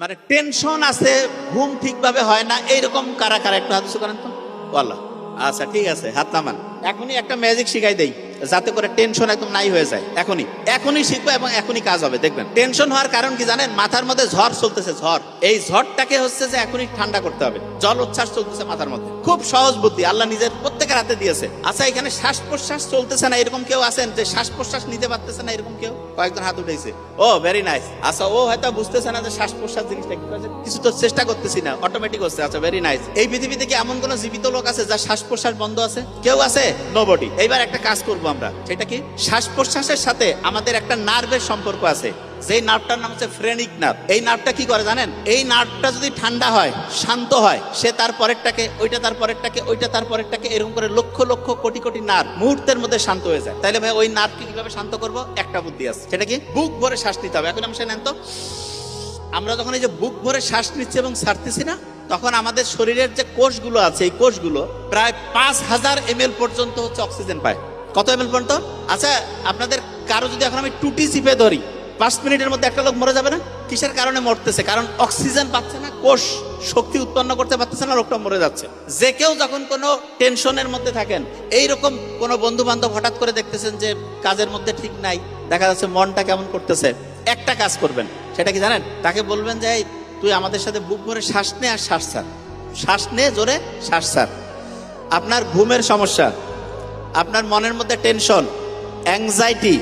মানে টেনশন আছে, ঘুম ঠিকভাবে হয় না, এইরকম কারা কারা একটু হাত করেন তো? বলো আচ্ছা ঠিক আছে, হাত নামান। এখনই একটা ম্যাজিক শিখাই দেই, যাতে করে টেনশন একদম নাই হয়ে যায়। এখনই এখনই শিখব এবং এখনই কাজ হবে, দেখবেন। টেনশন হওয়ার কারণ কি জানেন? মাথার মধ্যে ঝড় চলতেছে, ঝড়। এই ঝড়টাকে হচ্ছে যে এখনই ঠান্ডা করতে হবে। জল উচ্ছ্বাস চলতেছে মাথার মধ্যে। খুব সহজ বুদ্ধি, আল্লাহ নিজের হাতে দিয়েছে। আচ্ছা এখানে শ্বাস প্রশ্বাস চলতেছে না এরকম কেউ আছেন? যে শ্বাস প্রশ্বাস নিতে পারতেছে না এরকম কেউ? কয়েকজন হাত উঠেছে। ও ভেরি নাইস আচ্ছা ও হয়তো বুঝতেছে না যে শ্বাস প্রশ্বাস জিনিসটা কি আছে। কিছু তো চেষ্টা করতেছি না অটোমেটিক হচ্ছে। আচ্ছা ভেরি নাইস এই পৃথিবীতে কি এমন কোন জীবিত লোক আছে যার শ্বাস প্রশ্বাস বন্ধ আছে? কেউ আছে? নোবডি এইবার একটা কাজ করব আমরা। সেটা কি? শ্বাস প্রশ্বাসের সাথে আমাদের একটা নার্ভের সম্পর্ক আছে। যেই নার্ভটার নাম হচ্ছে ফ্রেনিক নার্ভ। এই নার্ভটা কি করে জানেন? এই নার্ভটা যদি ঠান্ডা হয়, শান্ত হয়, সে তার পরেরটাকে, ওইটা তার পরেরটাকে, ওইটা তার পরেরটাকে এরকম করে লক্ষ লক্ষ কোটি কোটি নার্ভ মুহূর্তের মধ্যে শান্ত হয়ে যায়। তাইলে ভাই ওই নার্ভকে কীভাবে শান্ত করব? একটা বুদ্ধি আছে। সেটা কি? বুক ভরে শ্বাস নিতে হবে। এখন আমি সে নেন তো, আমরা যখন এই যে বুক ভরে শ্বাস নিচ্ছি এবং ছাড়তেছি না, তখন আমাদের শরীরের যে কোষগুলো আছে, এই কোষগুলো প্রায় পাঁচ হাজার এম পর্যন্ত হচ্ছে অক্সিজেন পায়। কত এম পর্যন্ত? আচ্ছা আপনাদের কারও যদি এখন আমি টুটি চিপে ধরি পাঁচ মিনিটের মধ্যে একটা লোক মরে যাবে না? কিসের কারণে মরতেছে? কারণ অক্সিজেন পাচ্ছে না, কোষ শক্তি উৎপন্ন করতে পারতেছে না লোকটা মরে যাচ্ছে। যে কেউ যখন কোনো টেনশনের মধ্যে থাকেন এই রকম কোনো বন্ধু বান্ধব হঠাৎ করে দেখতেছেন যে কাজের মধ্যে ঠিক নাই, দেখা যাচ্ছে মনটা কেমন করতেছে, একটা কাজ করবেন। সেটা কি জানেন? তাকে বলবেন যে তুই আমাদের সাথে বুক ভরে শ্বাস নে আর শ্বাস ছাড়। শ্বাস নে, জোরে শ্বাস ছাড়। আপনার ঘুমের সমস্যা, আপনার মনের মধ্যে টেনশন অ্যাংজাইটি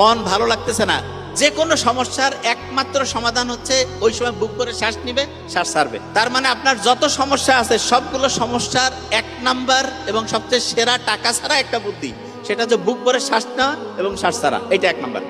মন ভালো লাগতেছে না যে কোনো সমস্যার একমাত্র সমাধান হচ্ছে ওই সময় বুক করে শ্বাস নিবে, শ্বাস ছাড়বে। তার মানে আপনার যত সমস্যা আছে, সবগুলো সমস্যার এক নাম্বার এবং সবচেয়ে সেরা টাকা ছাড়া একটা বুদ্ধি। সেটা হচ্ছে বুক করে শ্বাস নেওয়া এবং শ্বাস ছাড়া এটা এক নাম্বার।